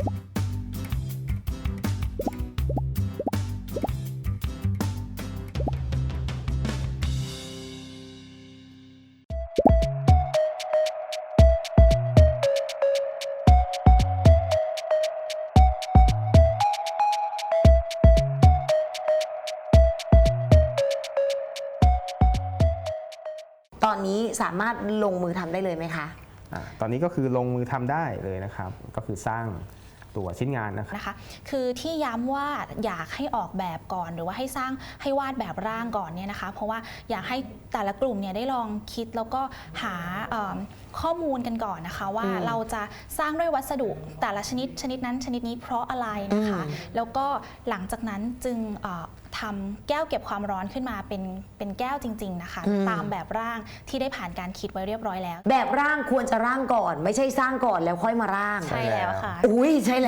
ตอนนี้สามารถลงมือทำได้เลยไหมคะ อ่าตอนนี้ก็คือลงมือทำได้เลยนะครับ ก็คือสร้าง ตัวชิ้นงานนะครับ นะคะ คือที่ย้ำว่าอยากให้ออกแบบก่อนหรือว่าให้สร้างให้วาดแบบร่างก่อนเนี่ยนะคะ เพราะว่าอยากให้แต่ละกลุ่มเนี่ยได้ลองคิดแล้วก็หาเอิ่มข้อมูลกันก่อนนะคะ ว่าอืมเราจะสร้างด้วยวัสดุแต่ละชนิดชนิดนั้นชนิดนี้เพราะอะไรนะคะ อืม แล้วก็หลังจากนั้นจึงเอ่อทำแก้วเก็บความร้อนขึ้นมาเป็นเป็นแก้วจริง ๆ นะคะตามแบบร่างที่ได้ผ่านการคิดไว้เรียบร้อยแล้ว แบบร่างควรจะร่างก่อน ไม่ใช่สร้างก่อนแล้วค่อยมาร่าง ใช่แล้วค่ะ อุ้ยใช่แล้ว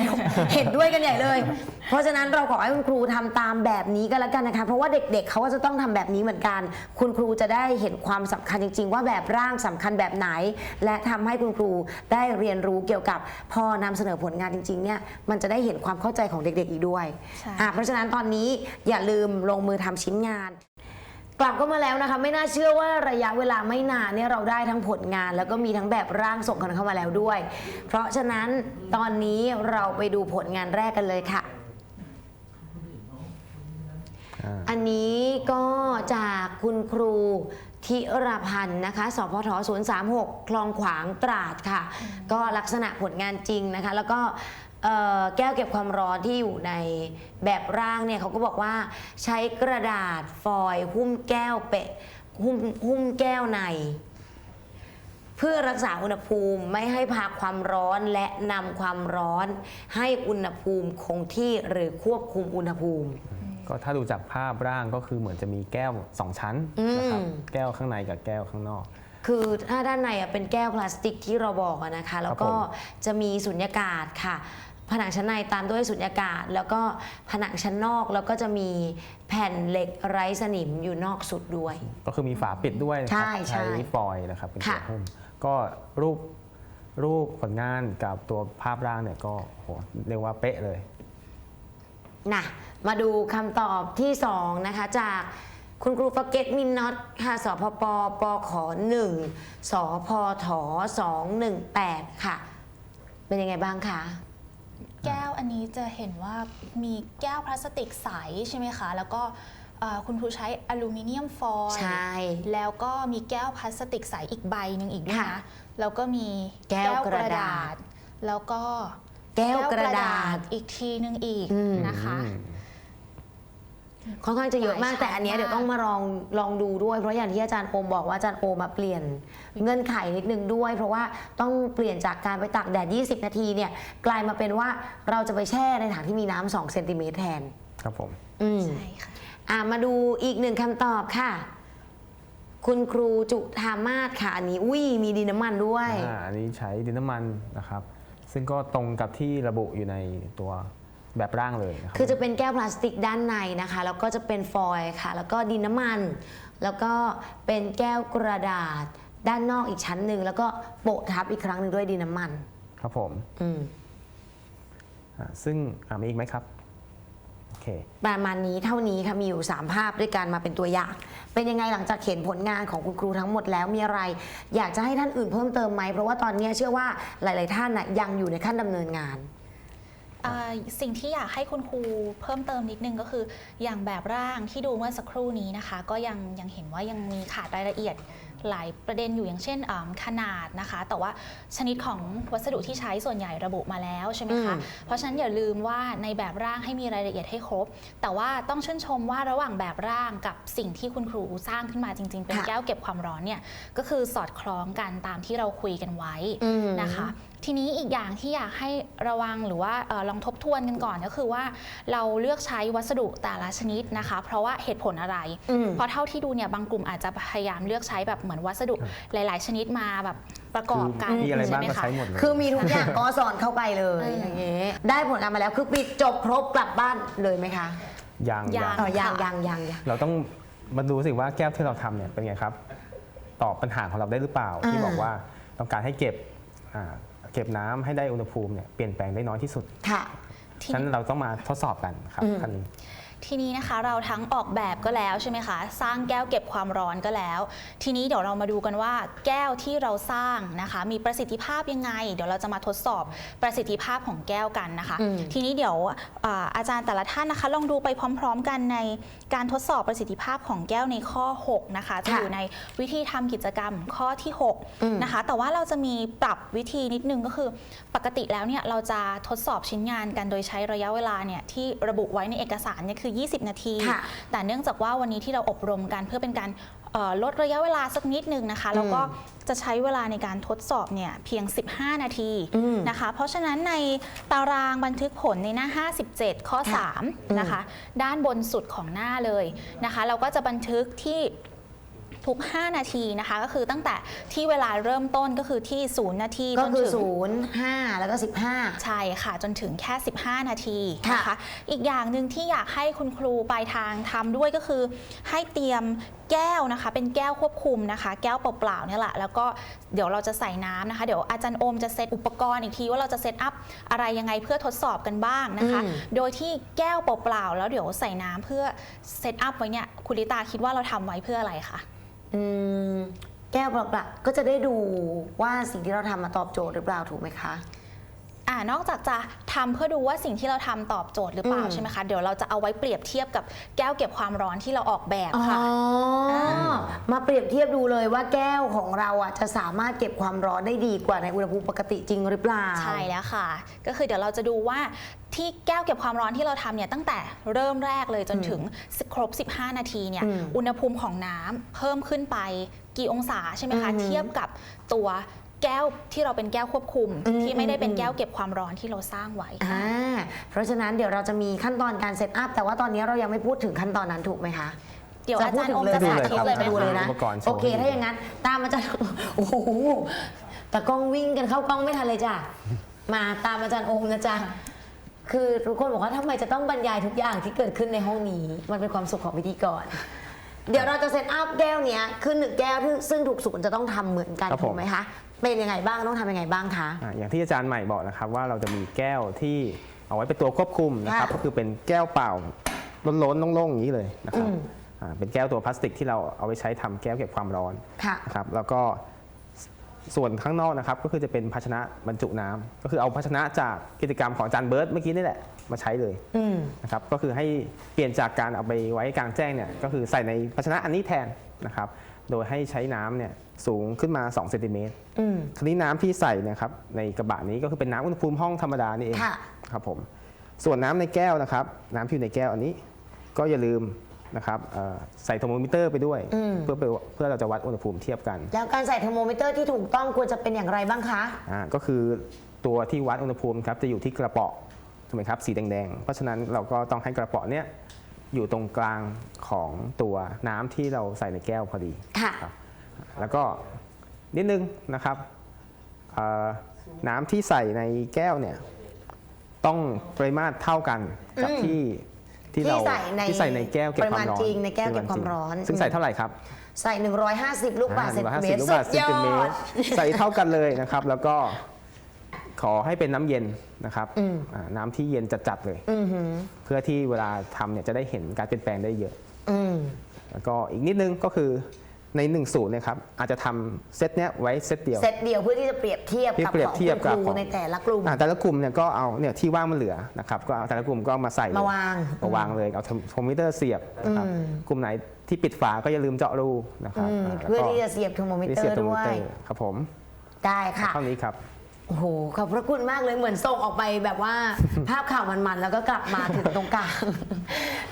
เห็นด้วยกันใหญ่เลย เพราะฉะนั้นเราขอให้คุณครูทำตามแบบนี้ก็แล้วกันนะคะ เพราะว่าเด็กๆเขาก็จะต้องทำแบบนี้เหมือนกัน คุณครูจะได้เห็นความสำคัญจริง ๆ ว่าแบบร่างสำคัญแบบไหน และทำให้คุณครูได้เรียนรู้เกี่ยวกับพอนำเสนอผลงานจริงๆเนี่ยมันจะได้เห็นความเข้าใจของเด็กๆอีกด้วยใช่ อะเพราะฉะนั้นตอนนี้อย่าลืมลงมือทำชิ้นงาน กลับก็มาแล้วนะคะ ไม่น่าเชื่อว่าระยะเวลาไม่นานเนี่ยเราได้ทั้งผลงาน แล้วก็มีทั้งแบบร่างส่งกันเข้ามาแล้วด้วย เพราะฉะนั้นตอนนี้เราไปดูผลงานแรกกันเลยค่ะอ่าอันนี้ก็จากคุณครูธิรพันธ์นะคะ สพท036 คลองขวางตราดค่ะ ก็ลักษณะผลงานจริงนะคะ แล้วก็เอ่อ แก้วเก็บความร้อนที่อยู่ในแบบร่างเนี่ยเขาก็บอกว่าใช้กระดาษฟอยล์หุ้มแก้วเปะหุ้มหุ้มแก้วใน เพื่อรักษาอุณหภูมิไม่ให้พาความร้อนและนำความร้อน ให้อุณหภูมิคงที่หรือควบคุมอุณหภูมิ ก็ถ้าดูจากภาพร่างก็คือเหมือนจะมีแก้วสองชั้นนะครับอืม แก้วข้างในกับแก้วข้างนอก คือถ้าด้านในอะเป็นแก้วพลาสติกที่เราบอกอะนะคะ แล้วก็ผม จะมีสุญญากาศค่ะ ผนังชั้นในตามด้วยสุญญากาศ แล้วก็ผนังชั้นนอกแล้วก็จะมีแผ่นเหล็กไร้สนิมอยู่นอกสุดด้วย ก็คือมีฝาปิดด้วยนะคใช่รัใช่ฟอยล์นะครับเป็นตัวค่ะ หุ้มก็รูปรูปผลงานกับตัวภาพร่างเนี่ยก็โหเรียกว่าเป๊ะเลย นะมาดูคำตอบที่ 2 นะคะ จากคุณครูฟเกตมินน็อตค่ะสพปปข1สพท218ค่ะ เป็นยังไงบ้างคะ แก้วอันนี้จะเห็นว่ามีแก้วพลาสติกใสใช่ไหมคะ แล้วก็เอ่อคุณครูใช้อลูมิเนียมฟอยล์ใช่แล้วก็มีแก้วพลาสติกใสอีกใบหนึ่งอีกด้วยค่ะนะแล้วก็มีแก้วกระดาษ แล้วก็แก้วกระดาษอีกทีหนึงอีกอืมนะคะ ค่อนข้างจะเยอะมากหลายชั้นแต่อันเนี้ยมากเดี๋ยวต้องมาลองลองดูด้วย เพราะอย่างที่อาจารย์โอมบอกว่าอาจารย์โอมมาเปลี่ยนเงื่อนไขนิดนึงด้วย เพราะว่าต้องเปลี่ยนจากการไปตากแดด 20 นาทีเนี่ยกลายมาเป็นว่าเราจะไปแช่ในถังที่มีน้ำ2เซนติเมตรแทน ครับผม อืม ใช่ค่ะ อะมาดูอีกหนึ่งคำตอบค่ะ คุณครูจุธามาศค่ะ อันนี้อุ้ยมีดินน้ำมันด้วย อ่าอันนี้ใช้ดินน้ำมันนะครับ ซึ่งก็ตรงกับที่ระบุอยู่ในตัว แบบร่างเลยนะครับ คือจะเป็นแก้วพลาสติกด้านในนะคะ แล้วก็จะเป็นฟอยล์ค่ะ แล้วก็ดินน้ำมัน แล้วก็เป็นแก้วกระดาษ ด้านนอกอีกชั้นหนึ่งแล้วก็โปะทับอีกครั้งหนึ่งด้วยดินน้ำมัน ครับผมอืมอ่าซึ่งอ่ามีอีกไหมครับ โอเค ประมาณนี้เท่านี้ค่ะมีอยู่ 3 ภาพด้วยกันมาเป็นตัวอย่าง เป็นยังไงหลังจากเห็นผลงานของคุณครูทั้งหมดแล้วมีอะไร อยากจะให้ท่านอื่นเพิ่มเติมไหมเพราะว่าตอนนี้เชื่อว่าหลาย ๆ ท่านน่ะยังอยู่ในขั้นดำเนินงาน อ่าสิ่งที่อยากให้คุณครูเพิ่มเติมนิดนึงก็คือ อย่างแบบร่างที่ดูเมื่อสักครู่นี้นะคะ ก็ยังยังเห็นว่ายังมีขาดรายละเอียด หลายประเด็นอยู่อย่างเช่นอ่าขนาดนะคะ แต่ว่าชนิดของวัสดุที่ใช้ส่วนใหญ่ระบุมาแล้วใช่ไหมคะอืมเพราะฉะนั้นอย่าลืมว่าในแบบร่างให้มีรายละเอียดให้ครบ แต่ว่าต้องชื่นชมว่าระหว่างแบบร่างกับสิ่งที่คุณครูสร้างขึ้นมาจริง ๆ เป็นค่ะแก้วเก็บความร้อนเนี่ยก็คือสอดคล้องกันตามที่เราคุยกันไว้อืมนะคะทีนี้อีกอย่างที่อยากให้ระวังหรือว่าเออลองทบทวนกันก่อนก็คือว่าเราเลือกใช้วัสดุแต่ละชนิดนะคะ เพราะว่าเหตุผลอะไรอืมเพราะเท่าที่ดูเนี่ยบางกลุ่มอาจจะพยายามเลือกใช้แบบเหมือนวัสดุหลาย ๆ ชนิดมาแบบประกอบกันมีอะไรบ้างใช่ไหมก็คะใช้หมดเลยคือมีทุกอย่างก็สอนเข้าไปเลยอืมอย่างเงี้ยได้ผลงานมาแล้วคือปิดจบครบกลับบ้านเลยไหมคะยางยางยางอ๋อยังค่ะยังยังยังเราต้องมาดูสิว่าแก้วที่เราทำเนี่ยเป็นไงครับ ตอบปัญหาของเราได้หรือเปล่า ที่บอกว่าต้องการให้เก็บอ่าเก็บน้ำให้ได้อุณหภูมิเนี่ยเปลี่ยนแปลงได้น้อยที่สุดค่ะทีฉะนั้นนี้เราต้องมาทดสอบกันครับอืมขั้นนี้ ทีนี้นะคะเราทั้งออกแบบก็แล้วใช่ไหมคะ สร้างแก้วเก็บความร้อนก็แล้ว ทีนี้เดี๋ยวเรามาดูกันว่าแก้วที่เราสร้างนะคะ มีประสิทธิภาพยังไง เดี๋ยวเราจะมาทดสอบประสิทธิภาพของแก้วกันนะคะ อืม ทีนี้เดี๋ยวอ่าอาจารย์แต่ละท่านนะคะ ลองดูไปพร้อม ๆ กันในการทดสอบประสิทธิภาพของแก้วในข้อ 6 นะคะจะอยู่ในวิธีทำกิจกรรมข้อที่อืม6นะคะแต่ว่าเราจะมีปรับวิธีนิดนึงก็คือ ปกติแล้วเนี่ยเราจะทดสอบชิ้นงานกันโดยใช้ระยะเวลาเนี่ยที่ระบุไว้ในเอกสารเนี่ยคือ20 นาที ค่ะแต่เนื่องจากว่าวันนี้ที่เราอบรมกันเพื่อเป็นการเอ่อลดระยะเวลาสักนิดนึงนะคะ แล้วก็จะใช้เวลาในการทดสอบเนี่ยเพียง 15 นาทีอืมนะคะ เพราะฉะนั้นในตารางบันทึกผลในหน้า 57 ข้อ ค่ะ 3 นะคะ ด้านบนสุดของหน้าเลยนะคะ เราก็จะบันทึกที่ ทุก 5 นาทีนะคะ ก็คือตั้งแต่ที่เวลาเริ่มต้นก็คือที่ 0 นาทีก็จนคือถึง ศูนย์ห้าแล้วก็สิบห้า ใช่ค่ะจนถึงแค่ 15 นาทีค่ะนะคะ อีกอย่างหนึ่งที่อยากให้คุณครูปลายทางทำด้วยก็คือ ให้เตรียมแก้วนะคะ เป็นแก้วควบคุมนะคะ แก้วเปล่าๆเนี่ยแหละแล้วก็เดี๋ยวเราจะใส่น้ำนะคะเดี๋ยวอาจารย์โอมจะเซตอุปกรณ์อีกทีว่าเราจะเซตอัพอะไรยังไงเพื่อทดสอบกันบ้างนะคะ อืม โดยที่แก้วเปล่าๆแล้วเดี๋ยวใส่น้ำเพื่อเซตอัพไว้เนี่ยคุณลิตาคิดว่าเราทำไว้เพื่ออะไรคะ อืมแก้วเปล่าๆก็จะได้ดูว่าสิ่งที่เราทำมาตอบโจทย์หรือเปล่าถูกไหมคะ อ่านอกจากจะทำเพื่อดูว่าสิ่งที่เราทำตอบโจทย์หรือเปล่าอืมใช่ไหมคะ เดี๋ยวเราจะเอาไว้เปรียบเทียบกับแก้วเก็บความร้อนที่เราออกแบบอ๋อค่ะมาเปรียบเทียบดูเลยว่าแก้วของเราอะจะสามารถเก็บความร้อนได้ดีกว่าในอุณหภูมิปกติจริงหรือเปล่าใช่แล้วค่ะ ก็คือเดี๋ยวเราจะดูว่าที่แก้วเก็บความร้อนที่เราทำเนี่ยตั้งแต่เริ่มแรกเลยจนถึงครบ 15 นาทีเนี่ยอืมอุณหภูมิของน้ำเพิ่มขึ้นไปกี่องศาใช่ไหมคะอือหือเทียบกับตัว แก้วที่เราเป็นแก้วควบคุมอืมที่ไม่ได้เป็นอืมแก้วเก็บความร้อนที่เราสร้างไว้อ่าเพราะฉะนั้นเดี๋ยวเราจะมีขั้นตอนการเซตอัพแต่ว่าตอนนี้เรายังไม่พูดถึงขั้นตอนนั้นถูกไหมคะเดี๋ยวอาจารย์อมจะดูสาเลยธิตครับเลยไหมดูคะเลยนะอุปกรณ์โชว์โอเคให้ดูถ้าอย่างนั้น ตามอาจารย์โอ้โหแต่กล้องวิ่งกันเข้ากล้องไม่ทันเลยจ้ะมาตามอาจารย์โอมนะจ๊ะคือทุกคนบอกว่าทำไมจะต้องบรรยายทุกอย่างที่เกิดขึ้นในห้องนี้ มันเป็นความสุขของพิธีกร เดี๋ยวเราจะเซตอัพแก้วเนี้ยคือหนึ่งแก้วที่ซึ่งทุกศูนย์จะต้องทำเหมือนกันครับผม ถูกไหมคะเป็นยังไงบ้างต้องทำยังไงบ้างคะ อ่าอย่างที่อาจารย์ใหม่บอกนะครับว่าเราจะมีแก้วที่เอาไว้เป็นตัวควบคุมนะครับค่ะก็คือเป็นแก้วเปล่าล้นๆโล่งๆอย่างนี้เลยนะครับอืม อ่าเป็นแก้วตัวพลาสติกที่เราเอาไว้ใช้ทำแก้วเก็บความร้อนค่ะ นะครับแล้วก็ส่วนข้างนอกนะครับก็คือจะเป็นภาชนะบรรจุน้ำก็คือเอาภาชนะจากกิจกรรมของอาจารย์เบิร์ตเมื่อกี้นี่แหละ มาใช้เลยอืม นะครับก็คือให้เปลี่ยนจากการเอาไปไว้กลางแจ้งเนี่ยก็คือใส่ในภาชนะอันนี้แทนนะครับโดยให้ใช้น้ำเนี่ยสูงขึ้นมา2เซนติเมตรอืม ทีนี้น้ำที่ใส่เนะครับในกระบะนี้ก็คือเป็นน้ำอุณหภูมิห้องธรรมดานี่เองค่ะ ครับผมส่วนน้ำในแก้วนะครับน้ำที่อยู่ในแก้วอันนี้ก็อย่าลืมนะครับเอ่อใส่เทอร์โมมิเตอร์ไปด้วยอืมเพื่อไปเพื่อเราจะวัดอุณหภูมิเทียบกัน แล้วการใส่เทอร์โมมิเตอร์ที่ถูกต้องควรจะเป็นอย่างไรบ้างคะ อ่าก็คือตัวที่วัดอุณหภูมิครับจะอยู่ที่กระเป๋อ ถูกไหมครับสีแดงๆ เพราะฉะนั้นเราก็ต้องให้กระเป๋อเนี้ยอยู่ตรงกลางของตัวน้ำที่เราใส่ในแก้วพอดีค่ะครับแล้วก็นิดนึงนะครับเอ่อน้ำที่ใส่ในแก้วเนี่ยต้องปริมาตรเท่ากันกับอืมที่ที่เราที่ใส่ในที่ใส่ในแก้วเก็บความร้อนปริมาณจริงในแก้วเก็บความร้อน ซึ่งใส่เท่าไหร่ครับ ใส่ 150 ลูกบาศก์เซนติเมตร150ลูกบาศก์เซนติเมตรใส่เท่ากันเลยนะครับ แล้วก็ ขอให้เป็นน้ำเย็นนะครับอืมอ่าน้ำที่เย็นจัดๆเลย อือหือเพื่อที่เวลาทำเนี่ยจะได้เห็นการเปลี่ยนแปลงได้เยอะ อืมแล้วก็อีกนิดนึงก็คือใน1นึ่งสูตรเนี่ยครับอาจจะทำเซตเนี้ยไว้เซตเดียว เซตเดียวเพื่อที่จะเปรียบเทียบกับเปรียบของเทียบคุณกับครูของ ในแต่ละกลุ่ม อ่าแต่ละกลุ่มเนี่ยก็เอาเนี่ยที่ว่างมันเหลือนะครับก็เอาแต่ละกลุ่มก็มาใส่เลยมาวางมาวางเลยเอาคอมพิวเตอร์เสียบนะครับอืมกลุ่มไหนที่ปิดฝาก็อย่าลืมเจาะรูนะครับอืมาแล้วก็เพื่อที่จะเสียบเทอร์โมมิที่เตอเสียบร์เทอร์โมด้วมิเตย อร์ครับผมได้ค่ะ เท่านี้ครับ โอ้โหขอบพระคุณมากเลยเหมือนส่งออกไปแบบว่า ภาพข่าวมันๆ แล้วก็กลับมาถึงตรงกลาง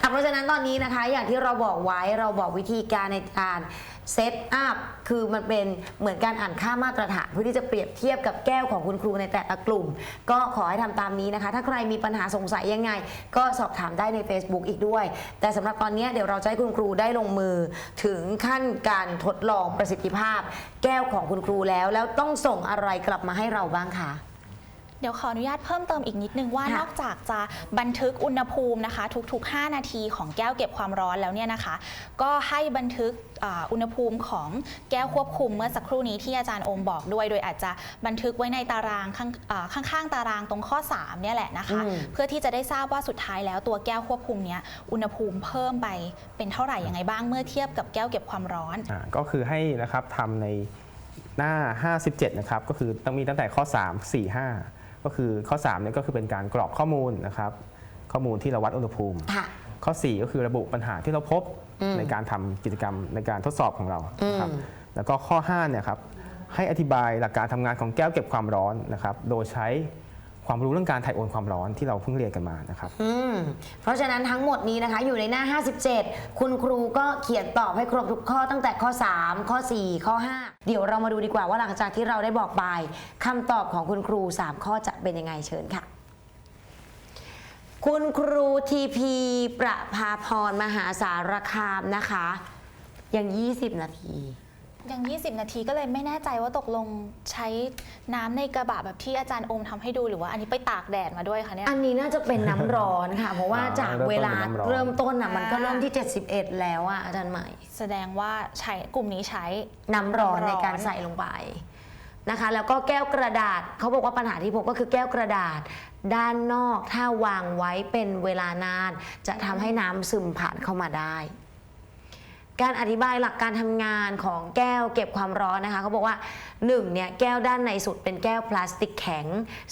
อะเพราะฉะนั้นตอนนี้นะคะ อย่างที่เราบอกไว้เราบอกวิธีการในการ เซตอัพคือมันเป็นเหมือนการอ่านค่ามาตรฐานเพื่อที่จะเปรียบเทียบกับแก้วของคุณครูในแต่ละกลุ่ม ก็ขอให้ทำตามนี้นะคะ ถ้าใครมีปัญหาสงสัยยังไง ก็สอบถามได้ใน Facebook อีกด้วย แต่สำหรับตอนนี้เดี๋ยวเราจะให้คุณครูได้ลงมือ ถึงขั้นการทดลองประสิทธิภาพ แก้วของคุณครูแล้ว แล้วต้องส่งอะไรกลับมาให้เราบ้างคะ เดี๋ยวขออนุญาตเพิ่มเติมอีกนิดนึงว่าค่ะนอกจากจะบันทึกอุณหภูมินะคะ ทุก ๆ 5 นาทีของแก้วเก็บความร้อนแล้วเนี่ยนะคะ ก็ให้บันทึกอ่าอุณหภูมิของแก้วควบคุมเมื่อสักครู่นี้ที่อาจารย์โอมบอกด้วย โดยอาจจะบันทึกไว้ในตารางข้างอ่าข้างๆตารางตรงข้อ3เนี่ยแหละนะคะ อืม เพื่อที่จะได้ทราบว่าสุดท้ายแล้วตัวแก้วควบคุมเนี้ยอุณหภูมิเพิ่มไปเป็นเท่าไหร่ยังไงบ้างเมื่อเทียบกับแก้วเก็บความร้อน อ่าก็คือให้นะครับทำในหน้า 57 นะครับ ก็คือต้องมีตั้งแต่ข้อ 3 4 5 ก็คือข้อ3เนี่ยก็คือเป็นการกรอกข้อมูลนะครับข้อมูลที่เราวัดอุณหภูมิ ค่ะ ข้อ 4 ก็คือระบุปัญหาที่เราพบอืมในการทำกิจกรรมในการทดสอบของเรานะครับอืม แล้วก็ข้อ5เนี่ยครับให้อธิบายหลักการทำงานของแก้วเก็บความร้อนนะครับโดยใช้ ความรู้เรื่องการถ่ายโอนความร้อนที่เราเพิ่งเรียนกันมานะครับอืมเพราะฉะนั้นทั้งหมดนี้นะคะอยู่ในหน้า 57 คุณครูก็เขียนตอบให้ครบทุกข้อตั้งแต่ข้อ 3 ข้อ 4 ข้อ 5 เดี๋ยวเรามาดูดีกว่าว่าหลังจากที่เราได้บอกไปคำตอบของคุณครู 3 ข้อจะเป็นยังไงเชิญค่ะ คุณครูทีพีประภาพรมหาสารคามนะคะยัง 20 นาที ยัง 20 นาทีก็เลยไม่แน่ใจว่าตกลงใช้น้ำในกระบะแบบที่อาจารย์โอมทำให้ดูหรือว่าอันนี้ไปตากแดดมาด้วยคะเนี่ย อันนี้น่าจะเป็นน้ำร้อนค่ะ เพราะว่าอ่าจากเวลาเริ่มต้นเป็นน้ำร้อนเริ่มต้นอะมันก็เริ่มที่ 71 แล้วอะอาจารย์ใหม่ แสดงว่าใช้กลุ่มนี้ใช้ น้ำร้อนน้ำร้อน ในการใส่ลงไปนะคะ แล้วก็แก้วกระดาษเขาบอกว่าปัญหาที่พบก็คือแก้วกระดาษ ด้านนอกถ้าวางไว้เป็นเวลานาน จะทำให้น้ำซึมผ่านเข้ามาได้ การอธิบายหลักการทำงานของแก้วเก็บความร้อนนะคะเขาบอกว่า1เนี่ยแก้วด้านในสุดเป็นแก้วพลาสติกแข็ง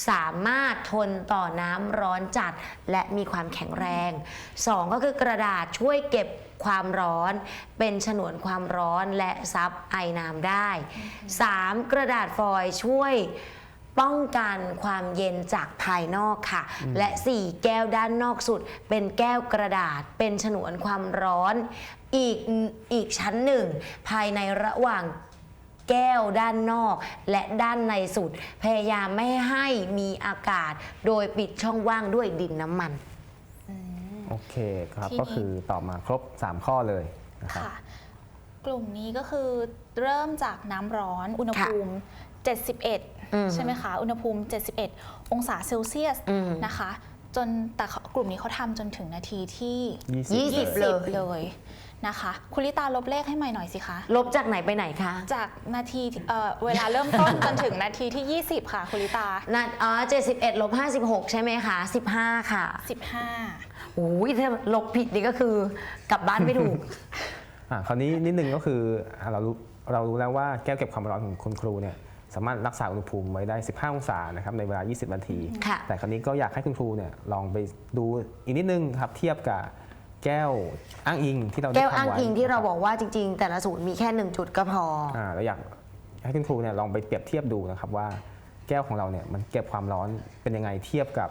สามารถทนต่อน้ำร้อนจัด และมีความแข็งแรง 2 ก็คือกระดาษช่วยเก็บความร้อน เป็นฉนวนความร้อนและซับไอน้ำได้ 3. กระดาษฟอยล์ช่วยป้องกันความเย็นจากภายนอกค่ะ และ 4 แก้วด้านนอกสุด เป็นแก้วกระดาษ เป็นฉนวนความร้อน อีกอีกชั้นหนึ่ง ภายในระหว่างแก้วด้านนอก และด้านในสุด พยายามไม่ให้มีอากาศ โดยปิดช่องว่างด้วยดินน้ำมัน โอเคครับ ทีนี้ ก็คือตอบมาครบ 3 ข้อเลยนะครับ ค่ะ กลุ่มนี้ก็คือเริ่มจากน้ำร้อนอุณหภูมิ อืม71 ใช่ไหมคะ อุณหภูมิ 71 องศาเซลเซียสอืม นะคะ จนแต่เขากลุ่มนี้เขาทำจนถึงนาทีที่ ยี่สิบ 20 เลย เลย นะคะ คุณลิตาลบเลขให้ใหม่หน่อยสิคะ ลบจากไหนไปไหนคะจากนาทีที่เอ่อเวลาเริ่มต้น จนถึงนาทีที่ 20 ค่ะ คุณลิตา นัดอ๋อ71ลบ56 ใช่ไหมคะ 15 ค่ะ15โอ้ยถ้าลบผิดนี่ก็คือกลับบ้านไม่ถูก อ่าคราวนี้นิดนึงก็คืออ่าเรารู้เรารู้แล้วว่าแก้วเก็บความร้อนของคุณครูเนี่ยสามารถรักษาอุณหภูมิไว้ได้ 15 องศานะครับในเวลา 20 นาที ค่ะ แต่คราวนี้ก็อยากให้คุณครูเนี่ยลองไปดูอีกนิดนึงครับเทียบกับ แก้วอ้างอิงที่เราได้แก้วทำอ้างไว้อิงที่เราบอกว่าจริง ๆ แต่ละศูนย์มีแค่หนึ่งจุดก็พอ อ่าเราอยากให้คุณครูเนี่ยลองไปเปรียบเทียบดูนะครับว่า แก้วของเราเนี่ยมันเก็บความร้อนเป็นยังไงเทียบกับ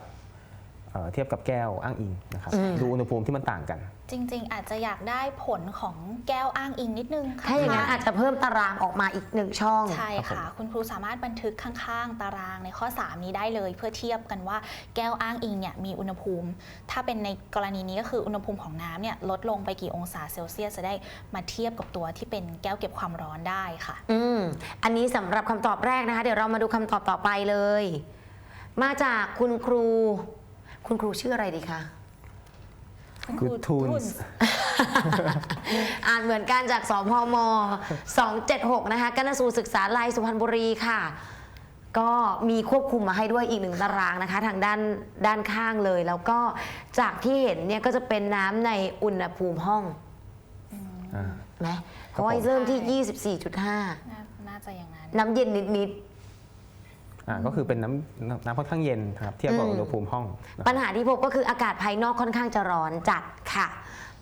เอ่อเทียบกับแก้วอ้างอิงนะครับอืมดูอุณหภูมิที่มันต่างกัน จริง ๆ อาจจะอยากได้ผลของแก้วอ้างอิงนิดนึงค่ะถ้าอย่างนั้นอาจจะเพิ่มตารางออกมาอีกหนึ่งช่อง ใช่ค่ะ คุณครูสามารถบันทึกข้างๆ ตารางในข้อ 3 นี้ได้เลย เพื่อเทียบกันว่าแก้วอ้างอิงเนี่ยมีอุณหภูมิ ถ้าเป็นในกรณีนี้ก็คืออุณหภูมิของน้ำเนี่ยลดลงไปกี่องศาเซลเซียสจะได้มาเทียบกับตัวที่เป็นแก้วเก็บความร้อนได้ค่ะ อืมอันนี้สำหรับคำตอบแรกนะคะ เดี๋ยวเรามาดูคำตอบต่อไปเลย มาจากคุณครู คุณครูชื่ออะไรดีคะ Good Tunes อ่านเหมือนกันจากสพม 276 นะคะกนสูตรศึกษาลายสุพรรณบุรีค่ะ ก็มีควบคุมมาให้ด้วยอีกหนึ่งตารางนะคะ ทางด้านด้านข้างเลย แล้วก็จากที่เห็นเนี่ยก็จะเป็นน้ำในอุณหภูมิห้องอ่า ไหมเพราะว่าเริ่มที่ 24.5 น่าน่าจะอย่างนั้น น้ำเย็นนิด อ่าก็คือเป็นน้ำน้ำน้ำค่อนข้างเย็นครับเทียบกับอืมอุณหภูมิห้องนะๆปัญหาที่พบก็คืออากาศภายนอกค่อนข้างจะร้อนจัดค่ะ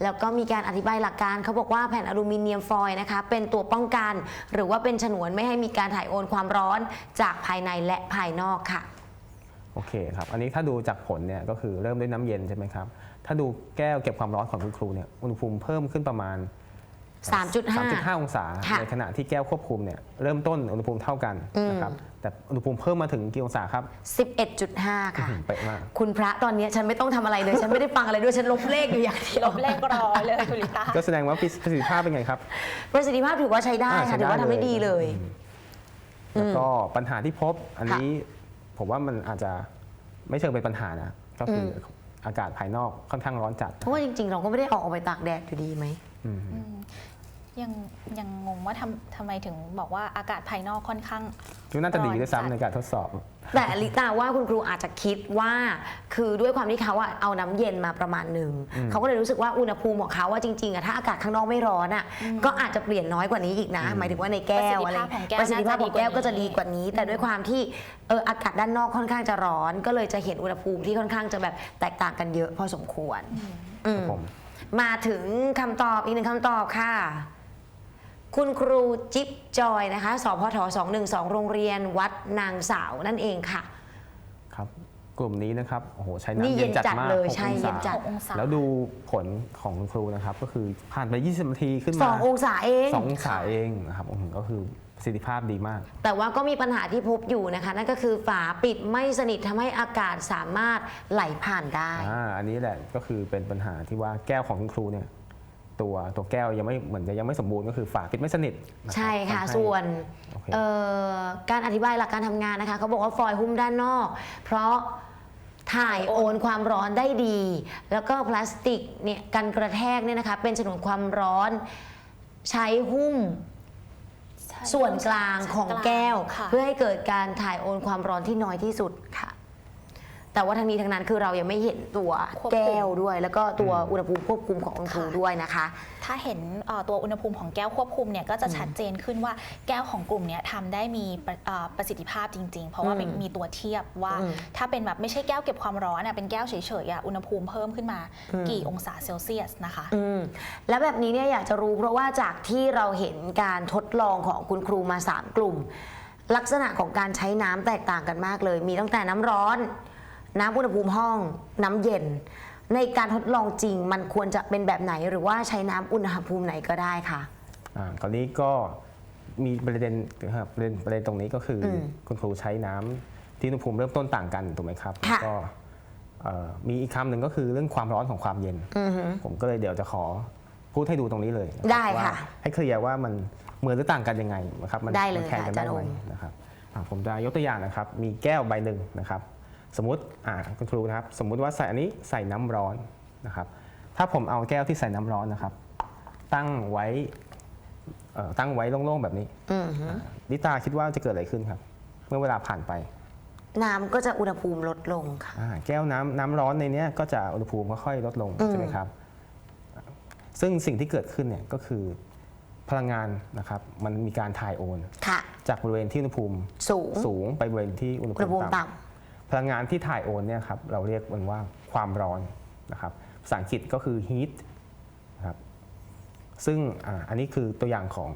แล้วก็มีการอธิบายหลักการเขาบอกว่าแผ่นอลูมิเนียมฟอยล์นะคะ เป็นตัวป้องกัน หรือว่าเป็นฉนวนไม่ให้มีการถ่ายโอนความร้อนจากภายในและภายนอกค่ะ โอเคครับอันนี้ถ้าดูจากผลเนี่ยก็คือเริ่มด้วยน้ำเย็นใช่ไหมครับถ้าดูแก้วเก็บความร้อนของคุณครูเนี่ยอุณหภูมิเพิ่มขึ้นประมาณ 3.5 3.5 องศา ค่ะในขณะที่แก้วควบคุมเนี่ยเริ่มต้นอุณหภูมิเท่ากันอืม นะครับแต่อุณหภูมิเพิ่มมาถึงกี่องศาครับ11.5 ค่ะ อื้อหือเป๊ะมาก คุณพระตอนนี้ฉันไม่ต้องทำอะไรเลย ฉันไม่ได้ฟังอะไรด้วย ฉันลบเลขอยู่อย่างเดียวลบเลขรอเลยคุณลิตาก็แสดงว่าประสิทธิภาพเป็นไงครับ ประสิทธิภาพถือว่าใช้ได้อ่าค่ะใช้ถือว่าทำได้ดีเลย อืมแล้วก็ปัญหาที่พบอันนี้ผมว่ามันอาจจะไม่เชิงเป็นปัญหานะ ก็คือออากาศภายนอกค่อนข้างร้อนจัดเพราะว่าจริงๆ เราก็ไม่ได้ออกไปตากแดดอยู่ดีไหม อืมอืม ยังยังงงว่าทำทำไมถึงบอกว่าอากาศภายนอกค่อนข้างก็น่าจะดีด้วยร้อนจัดซ้ำในการทดสอบ แต่ลิตาว่าคุณครูอาจจะคิดว่า คือด้วยความที่เขาอะเอาน้ำเย็นมาประมาณหนึ่งเขาก็เลยรู้สึกว่าอุณหภูมิของเขาว่าจริงๆอะถ้าอากาศข้างนอกไม่ร้อนอะก็อาจจะเปลี่ยนน้อยกว่านี้อีกนะหมายถึงว่าในแก้วอะไรประสิทธิภาพของแก้วประสิทธิภาพของแก้วก็จะน่าจะดีดีกกว่าว่านี้ นี้ แต่ด้วยความที่เอออากาศด้านนอกค่อนข้างจะร้อน ก็เลยจะเห็นอุณหภูมิที่ค่อนข้างจะแบบแตกต่างกันเยอะพอสมควรอืมผม มาถึงคำตอบอีกหนึ่งคำตอบค่ะ คุณครูจิ๊บจอยนะคะสพท212 โรงเรียนวัดนางสาวนั่นเองค่ะ ครับ กลุ่มนี้นะครับโอ้โหใช้นี่น้ำเย็เย็นนจัดจัดมากเลยหกใช่องเย็ศานจัดหกองศา แล้วดูผลของคุณครูนะครับ ก็คือผ่านไป 20นาทีขึ้นมา2องศาเอง สององศาเองนะครับอื้อหือก็คือประสิทธิภาพดีมาก แต่ว่าก็มีปัญหาที่พบอยู่นะคะ นั่นก็คือฝาปิดไม่สนิททำให้อากาศสามารถไหลผ่านได้ อ่าอันนี้แหละก็คือเป็นปัญหาที่ว่าแก้วของคุณครูเนี่ย ตัวตัวแก้วยังไม่เหมือนจะยังไม่สมบูรณ์ก็คือฝาปิดไม่สนิทนรับใช่ค่ะ ทำให้ส่วนโอเค เอ่อการอธิบายหลักการทำงานนะคะเขาบอกว่าฟอยล์หุ้มด้านนอก เพราะถ่ายโอนความร้อนได้ดี แล้วก็พลาสติกเนี่ยกันกระแทกเนี่ยนะคะเป็นฉนวนความร้อนใช้หุ้มใช่ส่วนกลางของแก้ว ค่ะ เพื่อให้เกิดการถ่ายโอนความร้อนที่น้อยที่สุดค่ะ แต่ว่าทั้งนี้ทั้งนั้นคือเรายังไม่เห็นตัวควบคุม แก้วด้วย แล้วก็ตัวอืมอุณหภูมิควบคุมของคุณครูค่ะด้วยนะคะ ถ้าเห็นเอ่อตัวอุณหภูมิของแก้วควบคุมเนี่ยก็จะอืมชัดเจนขึ้นว่าแก้วของกลุ่มเนี้ยทำได้มีประเอ่อประสิทธิภาพจริง ๆ เพราะว่าเป็นอืมมีตัวเทียบว่า อืมถ้าเป็นแบบไม่ใช่แก้วเก็บความร้อนอะเป็นแก้วเฉยๆอะอุณหภูมิเพิ่มขึ้นมาอืม กี่องศาเซลเซียสนะคะ อืมแล้วแบบนี้เนี่ยอยากจะรู้เพราะว่าจากที่เราเห็นการทดลองของคุณครูมา 3 กลุ่ม ลักษณะของการใช้น้ำแตกต่างกันมากเลย มีตั้งแต่น้ำร้อน น้ำอุณหภูมิห้องน้ำเย็น ในการทดลองจริงมันควรจะเป็นแบบไหน หรือว่าใช้น้ำอุณหภูมิไหนก็ได้ค่ะ อ่าคราวนี้ก็มีประเด็นนะครับประเด็นประเด็นตรงนี้ก็คืออมคุณครูใช้น้ำที่อุณหภูมิเริ่มต้นต่างกันถูกไหมครับค่ะ แล้วก็เอ่อมีอีกคำหนึ่งก็คือเรื่องความร้อนของความเย็น อือหือผมก็เลยเดี๋ยวจะขอพูดให้ดูตรงนี้เลยนรับได้ค่ะว่าให้เคลียร์ว่ามันเหมือนหรือต่างกันยังไงนะครับ มัได้เลยมัแข่งกันค่ะได้อาจารย์ไหมโอม นะครับอะผมจะยกตัวอย่างนะครับ มีแก้วใบหนึ่งนะครับ สมมติอ่าคุณครูนะครับ สมมุติว่าใส่อันนี้ใส่น้ำร้อนนะครับ ถ้าผมเอาแก้วที่ใส่น้ำร้อนนะครับ ตั้งไว้เอ่อตั้งไว้โล่งๆแบบนี้อือหือลิตาคิดว่าจะเกิดอะไรขึ้นครับ เมื่อเวลาผ่านไป น้ำก็จะอุณหภูมิลดลงค่ะอ่าแก้วน้ำน้ำร้อนในเนี้ยก็จะอุณหภูมิค่อยๆลดลงอืมใช่ไหมครับ ซึ่งสิ่งที่เกิดขึ้นเนี่ยก็คือพลังงานนะครับ มันมีการถ่ายโอนค่ะจากบริเวณที่อุณหภูมิสูงสูงไปบริเวณที่อุณหอุณหภูภูมิมิต่ต่ำ พลังงานที่ถ่ายโอนเนี่ยครับเราเรียกมันว่าความร้อนนะครับภาษาอังกฤษก็คือ heat นะครับซึ่งอาอันนี้คือตัวอย่างของ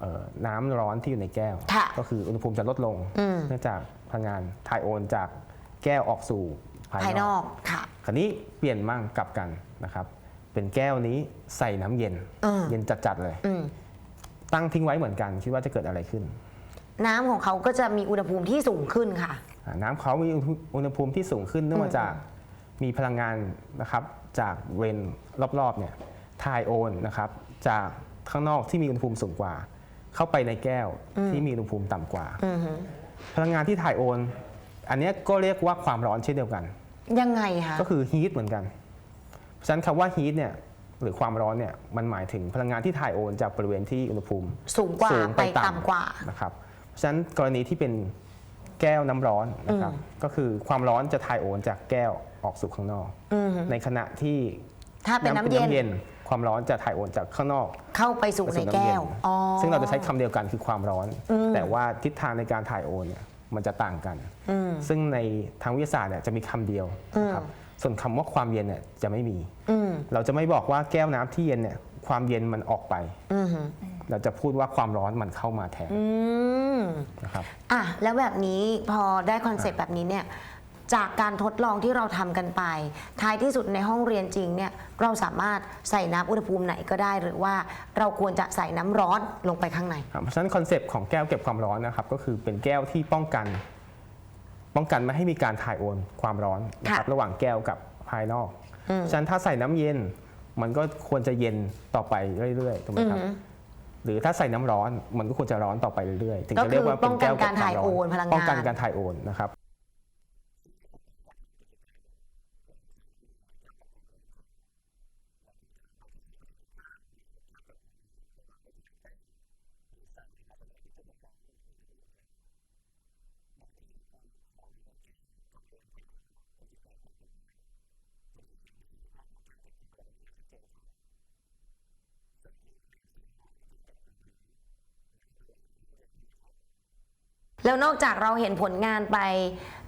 เออน้ำร้อนที่อยู่ในแก้วค่ะก็คืออุณหภูมิจะลดลงอืมเนื่องจากพลังงานถ่ายโอนจากแก้วออกสู่ภายภายนนออกกค่ะคราวนี้เปลี่ยนมั่งกลับกันนะครับ เป็นแก้วนี้ใส่น้ำเย็นเออเย็นจัดๆเลยอืมตั้งทิ้งไว้เหมือนกัน คิดว่าจะเกิดอะไรขึ้น น้ำของเขาก็จะมีอุณหภูมิที่สูงขึ้นค่ะอ่า น้ำเขามีอุณหภูมิที่สูงขึ้นเนื่องมาจากมีพลังงานนะครับจากเวนรอบๆเนี่ยถ่ายโอนนะครับจากข้างนอกที่มีอุณหภูมิสูงกว่า เข้าไปในแก้วที่มีอุณหภูมิต่ำกว่าอือหือพลังงานที่ถ่ายโอน อันเนี้ยก็เรียกว่าความร้อนเช่นเดียวกัน ยังไงคะก็คือฮีทเหมือนกัน เพราะฉะนั้นคำว่าฮีทเนี่ยหรือความร้อนเนี่ยมันหมายถึงพลังงานที่ถ่ายโอนจากบริเวณที่อุณหภูมิ สูงกว่าสูงไปไปต่ำต่ำกว่านะครับเพราะฉะนั้นกรณีที่เป็น แก้วน้ำร้อนนะครับก็คือความร้อนจะถ่ายโอนจากแก้วออกสู่ข้างนอก อือหือในขณะที่ถ้าเป็นน้ำเย็น ความร้อนจะถ่ายโอนจากข้างนอกเข้าไปสู่ไปในสู่น้ำแก้เย็วนอ๋อ ซึ่งเราจะใช้คำเดียวกันคือความร้อนอืมแต่ว่าทิศทางในการถ่ายโอนเนี่ยมันจะต่างกันอืมซึ่งในทางวิทยาศาสตร์เนี่ยจะมีคำเดียวนะครับส่วนคำว่าความเย็นเนี่ยจะไม่มี อืม เราจะไม่บอกว่าแก้วน้ำที่เย็นเนี่ยความเย็นมันออกไป อือหือ เราจะพูดว่าความร้อนมันเข้ามาแทนอืมนะครับ อะแล้วแบบนี้พอได้คอนเซปต์แบบนี้เนี่ยจากการทดลองที่เราทำกันไป ท้ายที่สุดในห้องเรียนจริงเนี่ยเราสามารถใส่น้ำอุณหภูมิไหนก็ได้ หรือว่าเราควรจะใส่น้ำร้อนลงไปข้างใน ครับเพราะฉะนั้นคอนเซปต์ของแก้วเก็บความร้อนนะครับก็คือเป็นแก้วที่ป้องกัน ป้องกันไม่ให้มีการถ่ายโอนความร้อนนะครับค่ะระหว่างแก้วกับภายนอกอืมฉะนั้นถ้าใส่น้ำเย็นมันก็ควรจะเย็นต่อไปเรื่อยๆถูกไหมครับอือฮึ หรือถ้าใส่น้ำร้อนมันก็ควรจะร้อนต่อไปเรื่อยๆถึงก็จะเรียกว่าคือป้เป็องนกันแก้วเก็บการถ่ายความร้โอนพลังงาน ป้องกันการถ่ายโอนนะครับ แล้วนอกจากเราเห็นผลงานไป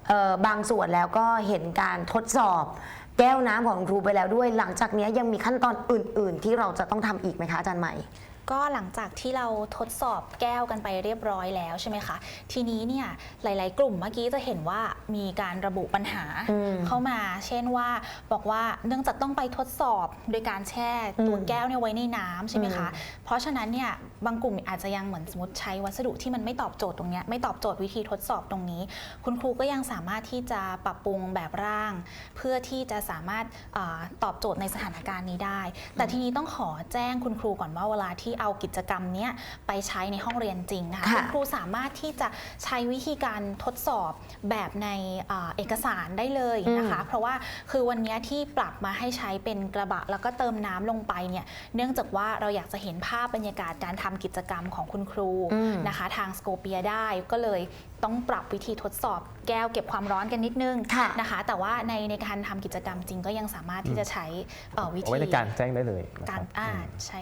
เอ่อบางส่วนแล้วก็เห็นการทดสอบแก้วน้ำของคุณครูไปแล้วด้วย หลังจากนี้ยังมีขั้นตอนอื่น ๆ ที่เราจะต้องทำอีกไหมคะอาจารย์ใหม่ก็หลังจากที่เราทดสอบแก้วกันไปเรียบร้อยแล้วใช่ไหมคะ ทีนี้เนี่ยหลาย ๆ กลุ่มเมื่อกี้จะเห็นว่ามีการระบุปัญหาอืมเข้ามา เช่นว่าบอกว่าเนื่องจากต้องไปทดสอบโดยการแช่ตัวอืมแก้วเนี่ยไว้ในน้ำใช่ไหมคะอืเพราะฉะนั้นเนี่ย บางกลุ่มอาจจะยังเหมือนสมมติใช้วัสดุที่มันไม่ตอบโจทย์ตรงเนี้ยไม่ตอบโจทย์วิธีทดสอบตรงนี้ คุณครูก็ยังสามารถที่จะปรับปรุงแบบร่าง เพื่อที่จะสามารถอาตอบโจทย์ในสถานการณ์นี้ได้ แต่ทีนี้ต้องขอแจ้งคุณครูก่อนว่าเวลาที่เอากิจกรรมเนี้ยไปใช้ในห้องเรียนจริงนะคะค่ะคุณครูสามารถที่จะใช้วิธีการทดสอบแบบในอ่าเอกสารได้เลยนะคะ เพราะว่าคือวันเนี้ยที่ปรับมาให้ใช้เป็นกระบะ แล้วก็เติมน้ำลงไปเนี่ยเนื่องจากว่าเราอยากจะเห็นภาพบรรยากาศการทำกิจกรรมของคุณครูนะคะ ทางสโคเปียได้ก็เลยต้องปรับวิธีทดสอบแก้วเก็บความร้อนกันนิดนึงะนะคะ แต่ว่าในในการทำกิจกรรมจริงก็ยังสามารถที่จะใช้วิธีในการแจ้งได้เลยการอ่าใช่